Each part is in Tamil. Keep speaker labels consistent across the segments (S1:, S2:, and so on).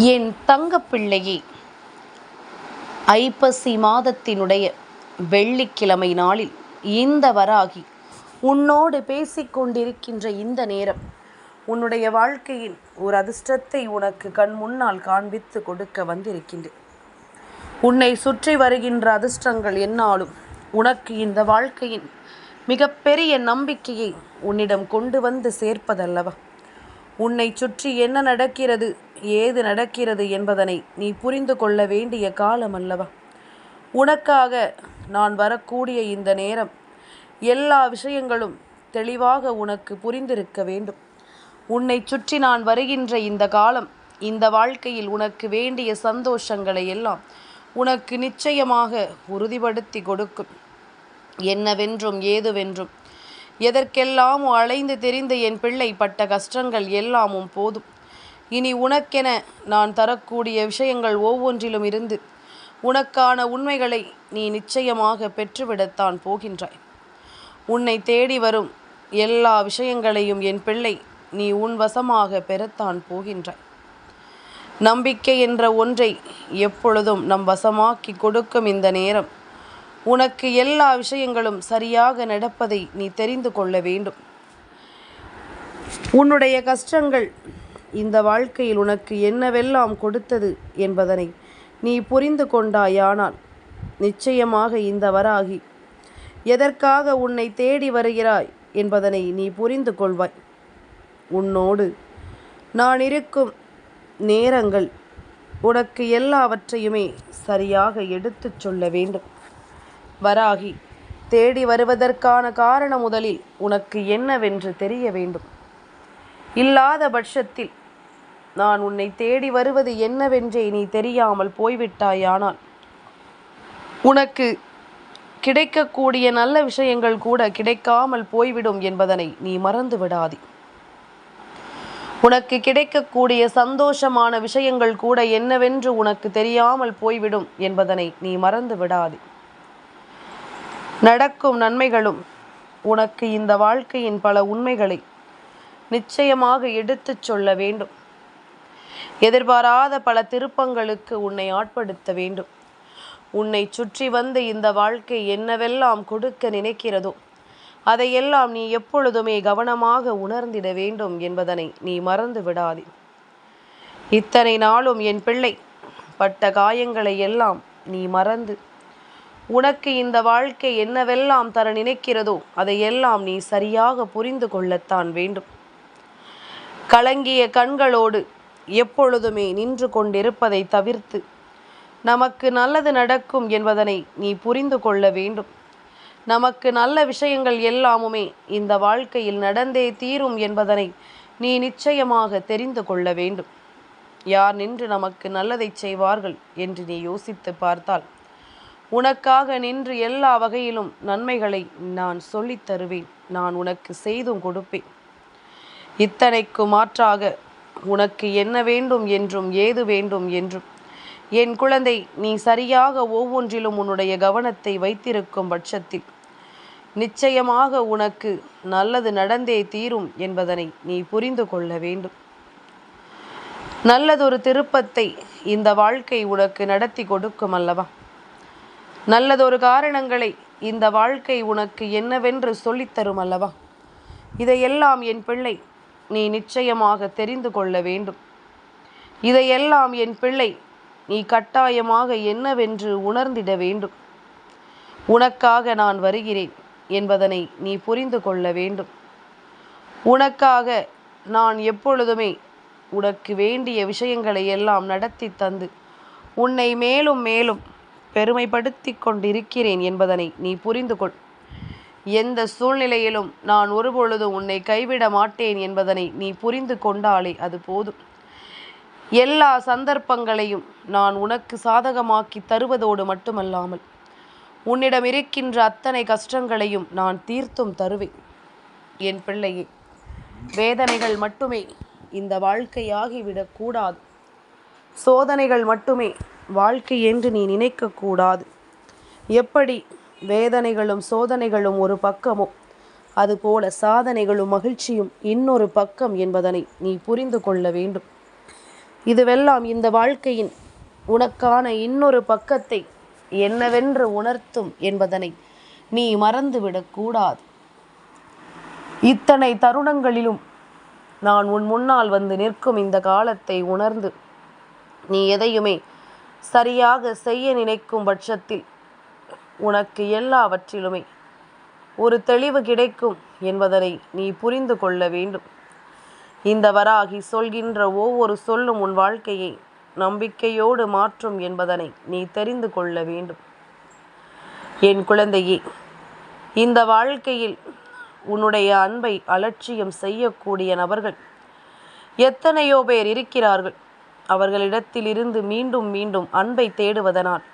S1: என் தங்கப்பிள்ளையே ஐப்பசி மாதத்தினுடைய வெள்ளிக்கிழமை நாளில் இந்த வராகி உன்னோடு பேசிக்கொண்டிருக்கின்ற இந்த நேரம் உன்னுடைய வாழ்க்கையின் ஒரு அதிர்ஷ்டத்தை உனக்கு கண் முன்னால் காண்பித்து கொடுக்க வந்திருக்கின்றேன். உன்னை சுற்றி வருகின்ற அதிர்ஷ்டங்கள் என்னாலும் உனக்கு இந்த வாழ்க்கையின் மிகப்பெரிய நம்பிக்கையை உன்னிடம் கொண்டு வந்து சேர்ப்பதல்லவா? உன்னை சுற்றி என்ன நடக்கிறது ஏது நடக்கிறது என்பதனை நீ புரிந்து கொள்ள வேண்டிய காலம் அல்லவா? உனக்காக நான் வரக்கூடிய இந்த நேரம் எல்லா விஷயங்களும் தெளிவாக உனக்கு புரிந்திருக்க வேண்டும். உன்னை சுற்றி நான் வருகின்ற இந்த காலம் இந்த வாழ்க்கையில் உனக்கு வேண்டிய சந்தோஷங்களை எல்லாம் உனக்கு நிச்சயமாக உறுதிப்படுத்தி கொடுக்கும். என்னவென்றும் ஏதுவென்றும் எதற்கெல்லாம் அலைந்து தெரிந்த என் பிள்ளை பட்ட கஷ்டங்கள் எல்லாமும் போதும். இனி உனக்கென நான் தரக்கூடிய விஷயங்கள் ஒவ்வொன்றிலும் இருந்து உனக்கான உண்மைகளை நீ நிச்சயமாக பெற்றுவிடத்தான் போகின்றாய். உன்னை தேடி வரும் எல்லா விஷயங்களையும் என் பிள்ளை நீ உன் வசமாக பெறத்தான் போகின்றாய். நம்பிக்கை என்ற ஒன்றை எப்பொழுதும் நம் வசமாக்கி கொடுக்கும் இந்த நேரம். உனக்கு எல்லா விஷயங்களும் சரியாக நடப்பதை நீ தெரிந்து கொள்ள வேண்டும். உன்னுடைய கஷ்டங்கள் இந்த வாழ்க்கையில் உனக்கு என்னவெல்லாம் கொடுத்தது என்பதனை நீ புரிந்து கொண்டாயானால் நிச்சயமாக இந்த வராகி எதற்காக உன்னை தேடி வருகிறாய் என்பதனை நீ புரிந்து கொள்வாய். உன்னோடு நான் இருக்கும் நேரங்கள் உனக்கு எல்லாவற்றையுமே சரியாக எடுத்துச் சொல்ல வேண்டும். வராகி. தேடி வருவதற்கான காரணம் முதலில் உனக்கு என்னவென்று தெரிய வேண்டும். இல்லாத பட்சத்தில் நான் உன்னை தேடி வருவது என்னவென்றே நீ தெரியாமல் போய்விட்டாயானால் உனக்கு கிடைக்கக்கூடிய நல்ல விஷயங்கள் கூட கிடைக்காமல் போய்விடும் என்பதனை நீ மறந்து விடாதே. உனக்கு கிடைக்கக்கூடிய சந்தோஷமான விஷயங்கள் கூட என்னவென்று உனக்கு தெரியாமல் போய்விடும் என்பதனை நீ மறந்து விடாதே. நடக்கும் நன்மைகளும் உனக்கு இந்த வாழ்க்கையின் பல உண்மைகளை நிச்சயமாக எடுத்துச் சொல்ல வேண்டும். எதிர்பாராத பல திருப்பங்களுக்கு உன்னை ஆட்படுத்த வேண்டும். உன்னை சுற்றி வந்து இந்த வாழ்க்கை என்னவெல்லாம் கொடுக்க நினைக்கிறதோ அதையெல்லாம் நீ எப்பொழுதுமே கவனமாக உணர்ந்திட வேண்டும் என்பதனை நீ மறந்து விடாதே. இத்தனை நாளும் என் பிள்ளை பட்ட காயங்களை எல்லாம் நீ மறந்து உனக்கு இந்த வாழ்க்கை என்னவெல்லாம் தர நினைக்கிறதோ அதையெல்லாம் நீ சரியாக புரிந்து கொள்ளத்தான் வேண்டும். கலங்கிய கண்களோடு எப்பொழுதுமே நின்று கொண்டிருப்பதை தவிர்த்து நமக்கு நல்லது நடக்கும் என்பதனை நீ புரிந்து கொள்ள வேண்டும். நமக்கு நல்ல விஷயங்கள் எல்லாமுமே இந்த வாழ்க்கையில் நடந்தே தீரும் என்பதனை நீ நிச்சயமாக தெரிந்து கொள்ள வேண்டும். யார் நின்று நமக்கு நல்லதை செய்வார்கள் என்று நீ யோசித்து பார்த்தால் உனக்காக நின்று எல்லா வகையிலும் நன்மைகளை நான் சொல்லித் தருவேன். நான் உனக்கு செய்தும் கொடுப்பேன். இத்தனைக்கு மாற்றாக உனக்கு என்ன வேண்டும் என்றும் ஏது வேண்டும் என்றும். என் குழந்தை நீ சரியாக ஒவ்வொன்றிலும் உன்னுடைய கவனத்தை வைத்திருக்கும் பட்சத்தில் நிச்சயமாக உனக்கு நல்லது நடந்தே தீரும் என்பதனை நீ புரிந்து கொள்ள வேண்டும். நல்லதொரு திருப்பத்தை இந்த வாழ்க்கை உனக்கு நடத்தி கொடுக்கும் அல்லவா? நல்லதொரு காரணங்களை இந்த வாழ்க்கை உனக்கு என்னவென்று சொல்லித்தரும் அல்லவா? இதையெல்லாம் என் பிள்ளை நீ நிச்சயமாக தெரிந்து கொள்ள வேண்டும். இதையெல்லாம் என் பிள்ளை நீ கட்டாயமாக என்னவென்று உணர்ந்திட வேண்டும். உனக்காக நான் வருகிறேன் என்பதனை நீ புரிந்து கொள்ள வேண்டும். உனக்காக நான் எப்பொழுதுமே உனக்கு வேண்டிய விஷயங்களை எல்லாம் நடத்தி தந்து உன்னை மேலும் மேலும் பெருமைப்படுத்தி கொண்டிருக்கிறேன் என்பதனை நீ புரிந்து கொள். எந்த சூழ்நிலையிலும் நான் ஒருபொழுது உன்னை கைவிட மாட்டேன் என்பதனை நீ புரிந்து கொண்டாலே அது போதும். எல்லா சந்தர்ப்பங்களையும் நான் உனக்கு சாதகமாக்கி தருவதோடு மட்டுமல்லாமல் உன்னிடம் இருக்கின்ற அத்தனை கஷ்டங்களையும் நான் தீர்த்தும் தருவேன். என் பிள்ளையே வேதனைகள் மட்டுமே இந்த வாழ்க்கையாகிவிடக்கூடாது சோதனைகள் மட்டுமே வாழ்க்கை என்று நீ நினைக்கக்கூடாது. எப்படி வேதனைகளும் சோதனைகளும் ஒரு பக்கமும் அதுபோல சாதனைகளும் மகிழ்ச்சியும் இன்னொரு பக்கம் என்பதனை நீ புரிந்து கொள்ள வேண்டும். இதுவெல்லாம் இந்த வாழ்க்கையின் உனக்கான இன்னொரு பக்கத்தை என்னவென்று உணர்த்தும் என்பதனை நீ மறந்துவிடக்கூடாது இத்தனை தருணங்களிலும் நான் உன் முன்னால் வந்து நிற்கும் இந்த காலத்தை உணர்ந்து நீ எதையுமே சரியாக செய்ய நினைக்கும் பட்சத்தில் உனக்கு எல்லாவற்றிலுமே ஒரு தெளிவு கிடைக்கும் என்பதனை நீ புரிந்து கொள்ள வேண்டும். இந்த வராகி சொல்கின்ற ஒவ்வொரு சொல்லும் உன் வாழ்க்கையை நம்பிக்கையோடு மாற்றும் என்பதனை நீ தெரிந்து கொள்ள வேண்டும். என் குழந்தையே இந்த வாழ்க்கையில் உன்னுடைய அன்பை அலட்சியம் செய்யக்கூடிய நபர்கள் எத்தனையோ பேர் இருக்கிறார்கள். அவர்களிடத்திலிருந்து மீண்டும் மீண்டும் அன்பை தேடுவதனால்.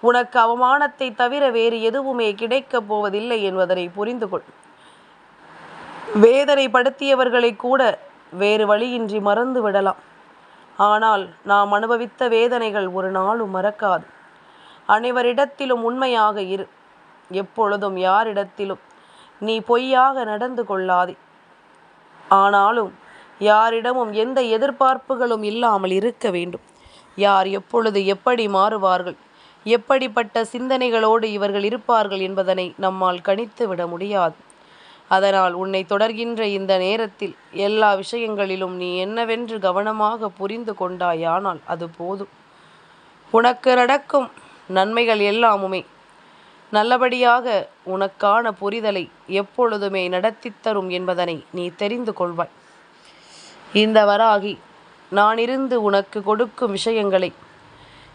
S1: உனக்கு அவமானத்தை தவிர வேறு எதுவுமே கிடைக்கப் போவதில்லை என்பதனை புரிந்து கொள். வேதனைப்படுத்தியவர்களை கூட வேறு வழியின்றி மறந்து விடலாம். ஆனால் நாம் அனுபவித்த வேதனைகள் ஒரு நாளும் மறக்காது. அனைவரிடத்திலும் உண்மையாக இரு. எப்பொழுதும் யாரிடத்திலும் நீ பொய்யாக நடந்து கொள்ளாதே. ஆனாலும் யாரிடமும் எந்த எதிர்பார்ப்புகளும் இல்லாமல் இருக்க வேண்டும். யார் எப்பொழுது எப்படி மாறுவார்கள்? எப்படிப்பட்ட சிந்தனைகளோடு இவர்கள் இருப்பார்கள் என்பதனை நம்மால் கணித்து விட முடியாது. அதனால் உன்னை தொடர்கின்ற இந்த நேரத்தில் எல்லா விஷயங்களிலும் நீ என்னவென்று கவனமாக புரிந்து கொண்டாயானால் அது போதும். உனக்கு நடக்கும் நன்மைகள் எல்லாமுமே நல்லபடியாக உனக்கான புரிதலை எப்பொழுதுமே நடத்தி தரும் என்பதனை நீ தெரிந்து கொள்வாய். இந்த வராகி நான் இருந்து உனக்கு கொடுக்கும் விஷயங்களை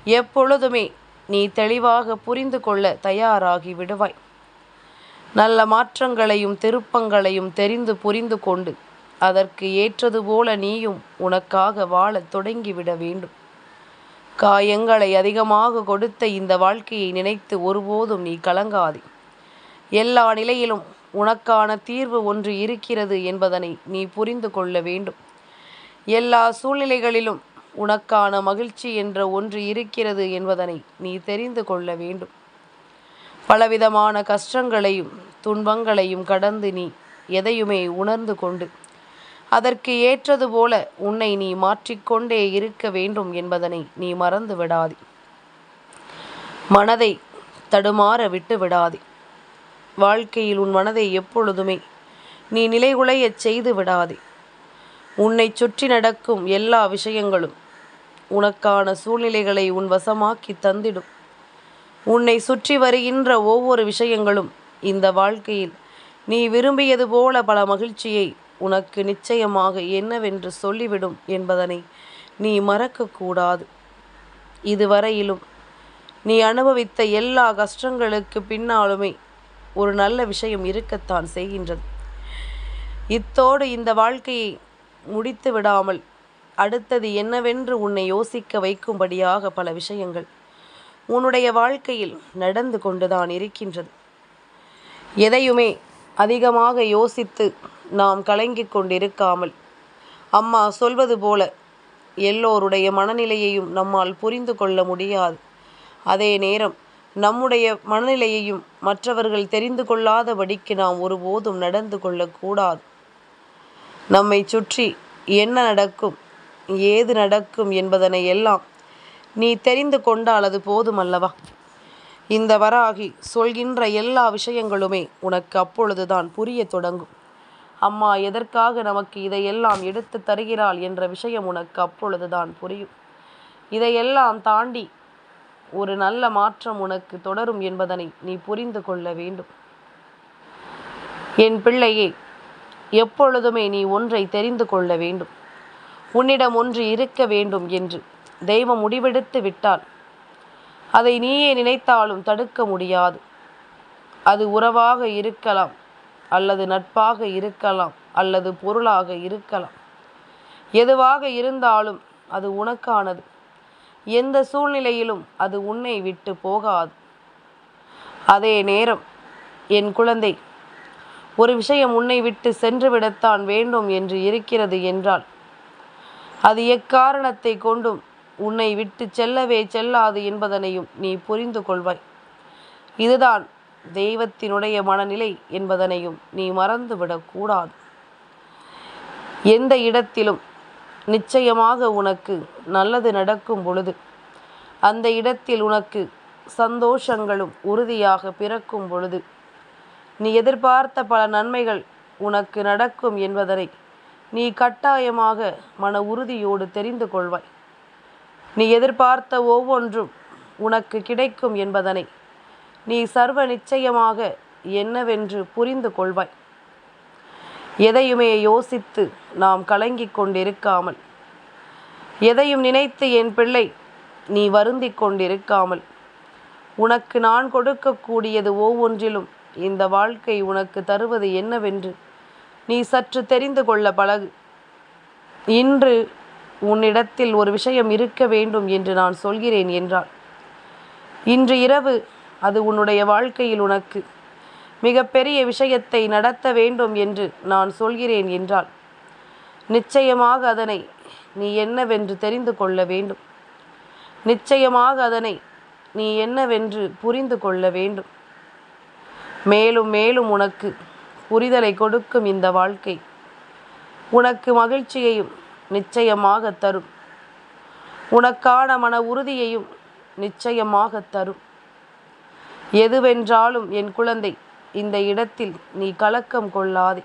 S1: எப்பொழுதுமே நீ தெளிவாக புரிந்து கொள்ள தயாராகி விடுவாய். நல்ல மாற்றங்களையும் திருப்பங்களையும் தெரிந்து புரிந்து கொண்டு அதற்கு ஏற்றது போல நீயும் உனக்காக வாழத் தொடங்கிவிட வேண்டும். காயங்களை அதிகமாக கொடுத்த இந்த வாழ்க்கையை நினைத்து ஒருபோதும் நீ கலங்காதே. எல்லா நிலையிலும் உனக்கான தீர்வு ஒன்று இருக்கிறது என்பதனை நீ புரிந்து கொள்ள வேண்டும். எல்லா சூழ்நிலைகளிலும் உனக்கான மகிழ்ச்சி என்ற ஒன்று இருக்கிறது என்பதனை நீ தெரிந்து கொள்ள வேண்டும். பலவிதமான கஷ்டங்களையும் துன்பங்களையும் கடந்து நீ எதையுமே உணர்ந்து கொண்டு அதற்கு ஏற்றது போல உன்னை நீ மாற்றிக்கொண்டே இருக்க வேண்டும் என்பதனை நீ மறந்து விடாதே. மனதை தடுமாற விட்டு விடாதே. வாழ்க்கையில் உன் மனதை எப்பொழுதுமே நீ நிலைகுலையச் செய்து விடாதே. உன்னை சுற்றி நடக்கும் எல்லா விஷயங்களும் உனக்கான சூழ்நிலைகளை உன் வசமாக்கி தந்திடும். உன்னை சுற்றி வருகின்ற ஒவ்வொரு விஷயங்களும் இந்த வாழ்க்கையில் நீ விரும்பியது போல பல மகிழ்ச்சியை உனக்கு நிச்சயமாக என்னவென்று சொல்லிவிடும் என்பதனை நீ மறக்கக்கூடாது இதுவரையிலும் நீ அனுபவித்த எல்லா கஷ்டங்களுக்கு பின்னாலுமே ஒரு நல்ல விஷயம் இருக்கத்தான் செய்கின்றது. இத்தோடு இந்த வாழ்க்கையை முடித்து விடாமல் அடுத்தது என்னவென்று உன்னை யோசிக்க வைக்கும்படியாக பல விஷயங்கள் உன்னுடைய வாழ்க்கையில் நடந்து கொண்டுதான் இருக்கின்றது. எதையுமே அதிகமாக யோசித்து நாம் கலங்கிக் கொண்டிருக்காமல் அம்மா சொல்வது போல எல்லோருடைய மனநிலையையும் நம்மால் புரிந்து கொள்ள முடியாது. அதே நேரம் நம்முடைய மனநிலையையும் மற்றவர்கள் தெரிந்து கொள்ளாதபடிக்கு நாம் ஒருபோதும் நடந்து கொள்ளக்கூடாது. நம்மை சுற்றி என்ன நடக்கும் ஏது நடக்கும் என்பதனை எல்லாம் நீ தெரிந்து கொண்டால் அது போதுமல்லவா? இந்த வராகி சொல்கின்ற எல்லா விஷயங்களுமே உனக்கு அப்பொழுதுதான் புரிய தொடங்கும். அம்மா எதற்காக நமக்கு இதையெல்லாம் எடுத்து தருகிறாள் என்ற விஷயம் உனக்கு அப்பொழுதுதான் புரியும். இதையெல்லாம் தாண்டி ஒரு நல்ல மாற்றம் உனக்கு தொடரும் என்பதனை நீ புரிந்து கொள்ள வேண்டும். என் பிள்ளையே எப்பொழுதுமே நீ ஒன்றை தெரிந்து கொள்ள வேண்டும். உன்னிடம் ஒன்று இருக்க வேண்டும் என்று தெய்வம் முடிவெடுத்து விட்டால் அதை நீயே நினைத்தாலும் தடுக்க முடியாது. அது உறவாக இருக்கலாம் அல்லது நட்பாக இருக்கலாம் அல்லது பொருளாக இருக்கலாம். எதுவாக இருந்தாலும் அது உனக்கானது. எந்த சூழ்நிலையிலும் அது உன்னை விட்டு போகாது. அதே நேரம் என் குழந்தை ஒரு விஷயம் உன்னை விட்டு சென்று விடத்தான் வேண்டும் என்று இருக்கிறது என்றால் அது எக்காரணத்தை கொண்டும் உன்னை விட்டு செல்லவே செல்லாது என்பதனையும் நீ புரிந்து கொள்வாய். இதுதான் தெய்வத்தினுடைய மனநிலை என்பதனையும் நீ மறந்துவிடக்கூடாது எந்த இடத்திலும் நிச்சயமாக உனக்கு நல்லது நடக்கும் பொழுது அந்த இடத்தில் உனக்கு சந்தோஷங்களும் உறுதியாக பிறக்கும் பொழுது நீ எதிர்பார்த்த பல நன்மைகள் உனக்கு நடக்கும் என்பதனை நீ கட்டாயமாக மன உறுதியோடு தெரிந்து கொள்வாய். நீ எதிர்பார்த்த ஒவ்வொன்றும் உனக்கு கிடைக்கும் என்பதனை நீ சர்வ நிச்சயமாக என்னவென்று புரிந்து கொள்வாய். எதையுமே யோசித்து நாம் கலங்கிக் கொண்டிருக்காமல் எதையும் நினைத்து என் பிள்ளை நீ வருந்திக் கொண்டிருக்காமல் உனக்கு நான் கொடுக்கக்கூடியது ஒவ்வொன்றிலும் இந்த வாழ்க்கை உனக்கு தருவது என்னவென்று நீ சற்று தெரிந்து கொள்ள பழகு. இன்று உன்னிடத்தில் ஒரு விஷயம் இருக்க வேண்டும் என்று நான் சொல்கிறேன் என்றால் இன்று இரவு அது உன்னுடைய வாழ்க்கையில் உனக்கு மிகப்பெரிய விஷயத்தை நடத்த வேண்டும் என்று நான் சொல்கிறேன் என்றால் நிச்சயமாக அதனை நீ என்னவென்று தெரிந்து கொள்ள வேண்டும். நிச்சயமாக அதனை நீ என்னவென்று புரிந்து கொள்ள வேண்டும். மேலும் மேலும் உனக்கு புரிதலை கொடுக்கும் இந்த வாழ்க்கை. உனக்கு மகிழ்ச்சியையும் நிச்சயமாக தரும். உனக்கான மன உறுதியையும் நிச்சயமாக தரும். எதுவென்றாலும் என் குழந்தை இந்த இடத்தில் நீ கலக்கம் கொள்ளாதே.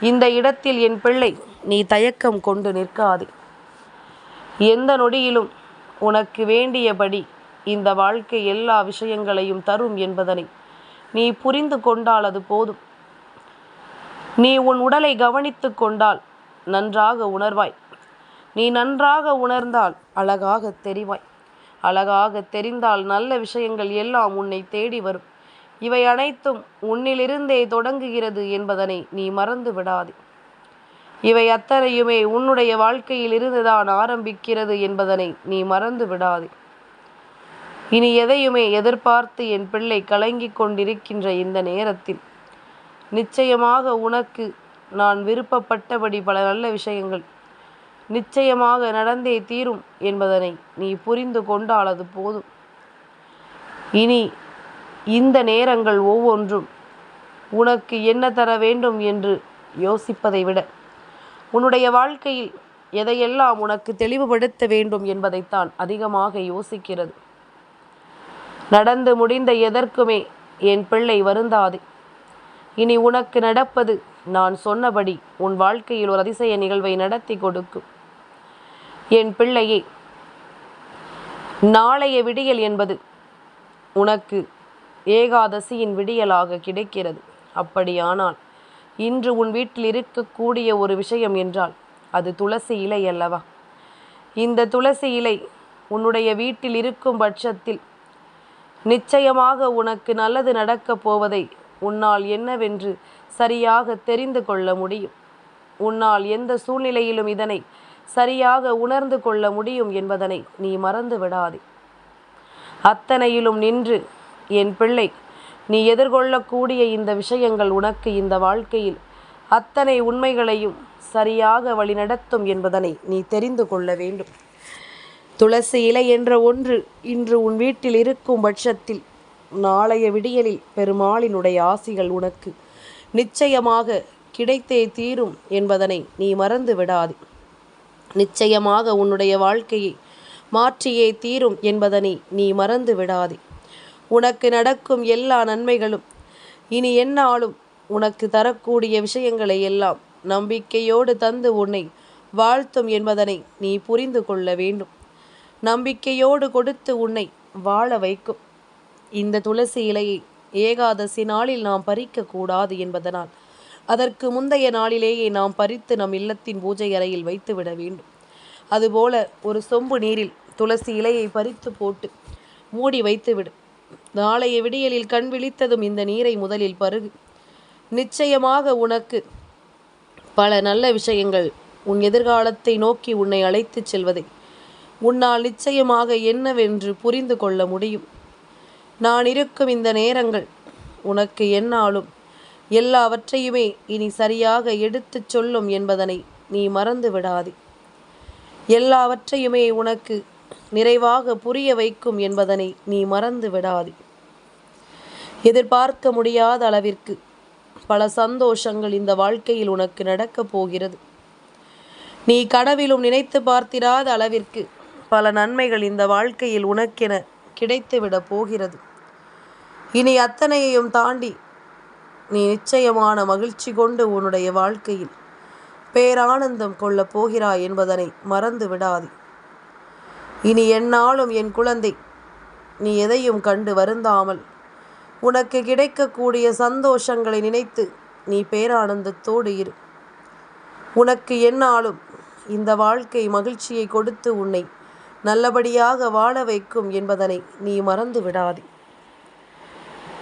S1: இந்த இடத்தில் என் பிள்ளை நீ தயக்கம் கொண்டு நிற்காதே. எந்த நொடியிலும் உனக்கு வேண்டியபடி இந்த வாழ்க்கை எல்லா விஷயங்களையும் தரும் என்பதனை நீ புரிந்து கொண்டால் அது போதும். நீ உன் உடலை கவனித்து கொண்டால் நன்றாக உணர்வாய். நீ நன்றாக உணர்ந்தால் அழகாக தெரிவாய். அழகாக தெரிந்தால் நல்ல விஷயங்கள் எல்லாம் உன்னை தேடி வரும். இவை அனைத்தும் உன்னிலிருந்தே தொடங்குகிறது என்பதனை நீ மறந்து விடாதே. இவை அத்தனையுமே உன்னுடைய வாழ்க்கையில் இருந்துதான் ஆரம்பிக்கிறது என்பதனை நீ மறந்து விடாதே. இனி எதையுமே எதிர்பார்த்து என் பிள்ளை கலங்கிக் கொண்டிருக்கின்ற இந்த நேரத்தில் நிச்சயமாக உனக்கு நான் விருப்பப்பட்டபடி பல நல்ல விஷயங்கள் நிச்சயமாக நடந்தே தீரும் என்பதனை நீ புரிந்து கொண்டால் அது போதும். இனி இந்த நேரங்கள் ஒவ்வொன்றும் உனக்கு என்ன தர வேண்டும் என்று யோசிப்பதை விட உன்னுடைய வாழ்க்கையில் எதையெல்லாம் உனக்கு தெளிவுபடுத்த வேண்டும் என்பதைத்தான் அதிகமாக யோசிக்கிறது. நடந்து முடிந்த எதற்குமே என் பிள்ளை வருந்தாது. இனி உனக்கு நடப்பது நான் சொன்னபடி உன் வாழ்க்கையில் ஒரு அதிசய நிகழ்வை நடத்தி கொடுக்கும். என் பிள்ளையே நாளைய விடியல் என்பது உனக்கு ஏகாதசியின் விடியலாக கிடைக்கிறது. அப்படியானால் இன்று உன் வீட்டில் இருக்கக்கூடிய ஒரு விஷயம் என்றால் அது துளசி இலை அல்லவா? இந்த துளசி இலை உன்னுடைய வீட்டில் இருக்கும் பட்சத்தில் நிச்சயமாக உனக்கு நல்லது நடக்கப் போவதை உன்னால் என்னவென்று சரியாக தெரிந்து கொள்ள முடியும். உன்னால் எந்த சூழ்நிலையிலும் இதனை சரியாக உணர்ந்து கொள்ள முடியும் என்பதனை நீ மறந்து விடாதே. அத்தனையிலும் நின்று என் பிள்ளை நீ எதிர்கொள்ளக்கூடிய இந்த விஷயங்கள் உனக்கு இந்த வாழ்க்கையில் அத்தனை உண்மைகளையும் சரியாக வழிநடத்தும் என்பதனை நீ தெரிந்து கொள்ள வேண்டும். துளசி இலை என்ற ஒன்று இன்று உன் வீட்டில் இருக்கும் பட்சத்தில் நாளைய விடியலில் பெருமாளினுடைய ஆசிகள் உனக்கு நிச்சயமாக கிடைத்தே தீரும் என்பதனை நீ மறந்து விடாது. நிச்சயமாக உன்னுடைய வாழ்க்கையை மாற்றியே தீரும் என்பதனை நீ மறந்து விடாதே. உனக்கு நடக்கும் எல்லா நன்மைகளும் இனி என்னாலும் உனக்கு தரக்கூடிய விஷயங்களை எல்லாம் நம்பிக்கையோடு தந்து உன்னை வாழ்த்தும் என்பதனை நீ புரிந்து கொள்ள வேண்டும். நம்பிக்கையோடு கொடுத்து உன்னை வாழ வைக்கும். இந்த துளசி இலையை ஏகாதசி நாளில் நாம் பறிக்கக்கூடாது என்பதனால் அதற்கு முந்தைய நாளிலேயே நாம் பறித்து நம் இல்லத்தின் பூஜை அறையில் வைத்துவிட வேண்டும். அதுபோல ஒரு சொம்பு நீரில் துளசி இலையை பறித்து போட்டு மூடி வைத்துவிடு நாளைய விடியலில் கண் விழித்ததும் இந்த நீரை முதலில் பருகு. நிச்சயமாக உனக்கு பல நல்ல விஷயங்கள் உன் எதிர்காலத்தை நோக்கி உன்னை அழைத்துச் செல்வதை. உன்னால் நிச்சயமாக என்னவென்று புரிந்து கொள்ள முடியும். நான் இருக்கும் இந்த நேரங்கள் உனக்கு என்னாலும் எல்லாவற்றையுமே இனி சரியாக எடுத்துச் சொல்லும் என்பதனை நீ மறந்து விடாதே. எல்லாவற்றையுமே உனக்கு நிறைவாக புரிய வைக்கும் என்பதனை நீ மறந்து விடாதே. எதிர்பார்க்க முடியாத அளவிற்கு பல சந்தோஷங்கள் இந்த வாழ்க்கையில் உனக்கு நடக்கப் போகிறது. நீ கனவிலும் நினைத்து பார்த்திராத அளவிற்கு பல நன்மைகள் இந்த வாழ்க்கையில் உனக்கென கிடைத்துவிடப் போகிறது. இனி அத்தனையையும் தாண்டி நீ நிச்சயமான மகிழ்ச்சி கொண்டு உன்னுடைய வாழ்க்கையில் பேரானந்தம் கொள்ளப் போகிறாய் என்பதனை மறந்து விடாதே. இனி என்னாலும் என் குழந்தை நீ எதையும் கண்டு வருந்தாமல் உனக்கு கிடைக்கக்கூடிய சந்தோஷங்களை நினைத்து நீ பேரானந்தத்தோடு இரு. உனக்கு என்னாலும் இந்த வாழ்க்கை மகிழ்ச்சியை கொடுத்து உன்னை நல்லபடியாக வாழ வைக்கும் என்பதனை நீ மறந்து விடாதே.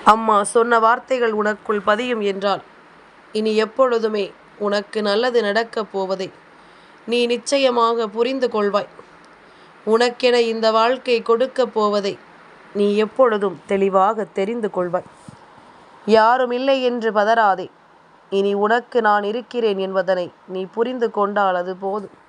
S1: அம்மா சொன்ன வார்த்தைகள் உனக்குள் பதியும் என்றால் இனி எப்பொழுதுமே உனக்கு நல்லது நடக்கப் போவதை நீ நிச்சயமாக புரிந்து கொள்வாய். உனக்கென இந்த வாழ்க்கை கொடுக்கப் போவதை நீ எப்பொழுதும் தெளிவாக தெரிந்து கொள்வாய். யாரும் இல்லை என்று பதறாதே. இனி உனக்கு நான் இருக்கிறேன் என்பதனை நீ புரிந்து கொண்டால் அது போதும்.